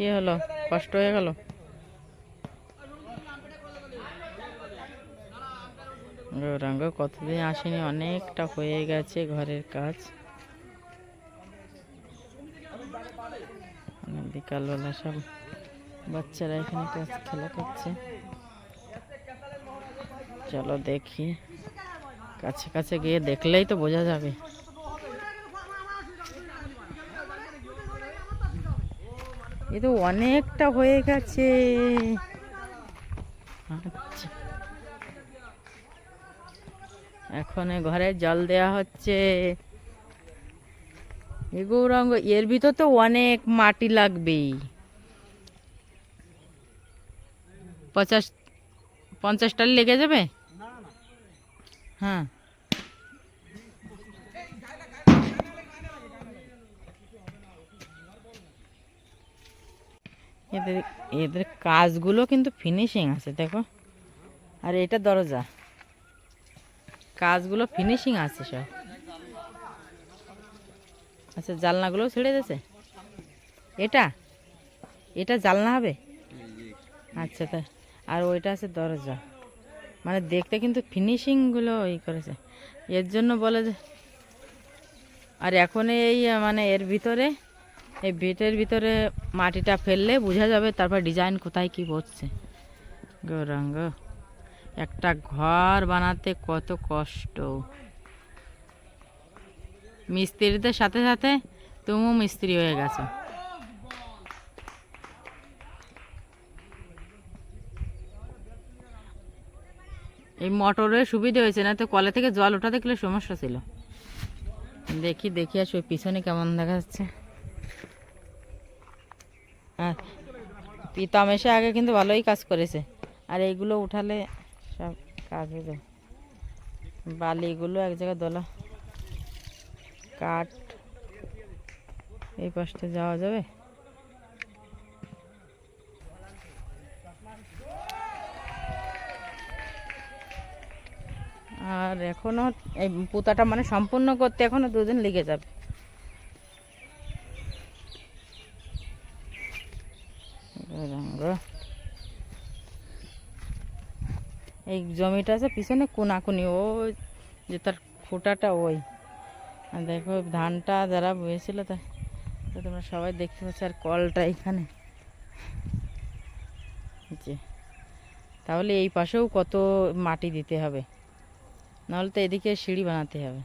কি হলো? কষ্ট হয়ে গেল? গৌরাঙ্গ কতদিন আসেনি? অনেকটা হয়ে গেছে ঘরের কাজ। বিকালবেলা সব বাচ্চারা এখানে কাজ খেলা করছে। চলো দেখি। কাছে কাছে গিয়ে দেখলেই তো বোঝা যাবে। এ তো অনেকটা হয়ে গেছে। আচ্ছা। এখন ঘরে জল দেয়া হচ্ছে। এ গৌরাঙ্গ এর ভিতর তো অনেক মাটি লাগবেই। পঞ্চাশ পঞ্চাশটা লেগে যাবে? হ্যাঁ। এদের এদের কাজগুলো কিন্তু ফিনিশিং আছে, দেখো। আর এটা দরজা। কাজগুলো ফিনিশিং আছে সব। আচ্ছা জালনাগুলো ছেড়ে দিয়েছে? এটা? এটা জালনা হবে? আচ্ছা তা, আর ওইটা আছে দরজা। মানে দেখতে কিন্তু ফিনিশিংগুলো ই করেছে। এর জন্য বলে যে, আর এখন এই মানে এর ভিতরে এই বেটের ভিতরে মাটিটা ফেললে বোঝা যাবে তারপর ডিজাইন কোথায় কি বসছে। গৌরাঙ্গ, একটা ঘর বানাতে কত কষ্ট। মিস্ত্রিদের সাথে সাথে তুমিও মিস্ত্রি হয়ে গেছো। এই মোটরের সুবিধা হয়েছে না তো কলে থেকে জল ওঠাতে গেলে সমস্যা ছিল। দেখি দেখি আসো, পিছনে কেমন দেখা যাচ্ছে হ্যাঁ। পিতাম এসে আগে কিন্তু ভালোই কাজ করেছে। আর এইগুলো উঠালে সব কাজ যায়। বালিগুলো এক জায়গায় দোলা। কাঠ। এই পাশটা যাওয়া যাবে? আর এখনও এই পুতাটা মানে সম্পূর্ণ করতে এখনও দুদিন লেগে যাবে। রঙ। এই জমিটা আছে, পিছনে কোনাকুনি, ওই যে তার ফুটাটা ওই। আর দেখো, ধানটা যারা বয়েছিল তা তোমরা সবাই দেখতে পাচ্ছ, আর কলটা এখানে। যে, তাহলে এই পাশেও কত মাটি দিতে হবে? নাহলে তো এদিকে সিঁড়ি বানাতে হবে।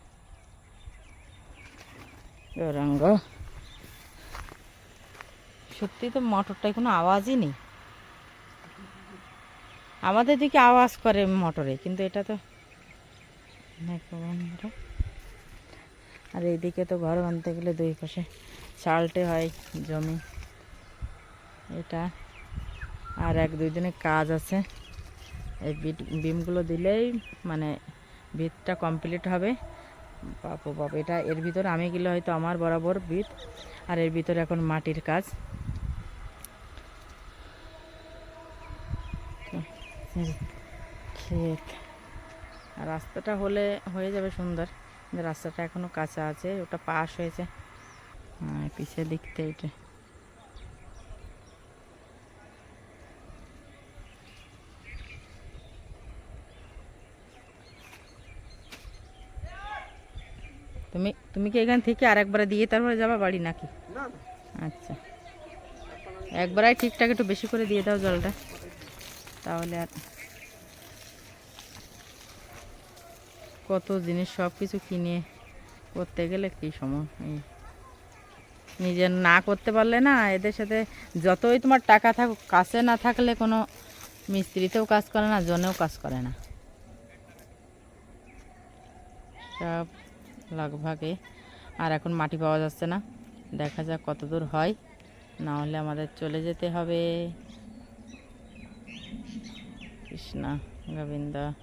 গৌরাঙ্গ, সত্যি তো মোটরটায় কোনো আওয়াজই নেই। আমাদের দিকে আওয়াজ করে মোটরে, কিন্তু এটা তো। আর এইদিকে তো ঘর বানতে গেলে দুই পাশে চালটে হয় জমি। এটা আর এক দুই দিনে কাজ আছে। এই বিট, বিমগুলো দিলেই মানে ভিতটা কমপ্লিট হবে। বাপু বাপ, এটা এর ভিতরে আমি গেলে হয়তো আমার বরাবর ভিত আর এর ভিতরে এখন মাটির কাজ। ক্ষেত আর রাস্তাটা হলে হয়ে যাবে সুন্দর। কিন্তু রাস্তাটা এখনও কাঁচা আছে ওটা পাশ হয়েছে। হ্যাঁ পিছিয়ে দিকতে এটা। তুমি তুমি কি এখান থেকে আর আরেকবার দিয়ে তারপরে যাবা বাড়ি নাকি? আচ্ছা। একবারে ঠিকঠাক একটু বেশি করে দিয়ে দাও জলটা। তাহলে আর কত জিনিস সব কিছু কিনে করতে গেলে কী সময়? নিজের না করতে পারলে না, এদের সাথে যতই তোমার টাকা থাকুক, কাছে না থাকলে কোনো মিস্ত্রিতেও কাজ করে না, জনেও কাজ করে না। সব লাগভাগে। আর এখন মাটি পাওয়া যাচ্ছে না। দেখা যাক কত দূর হয়। না হলে আমাদের চলে যেতে হবে। Krishna, Govinda.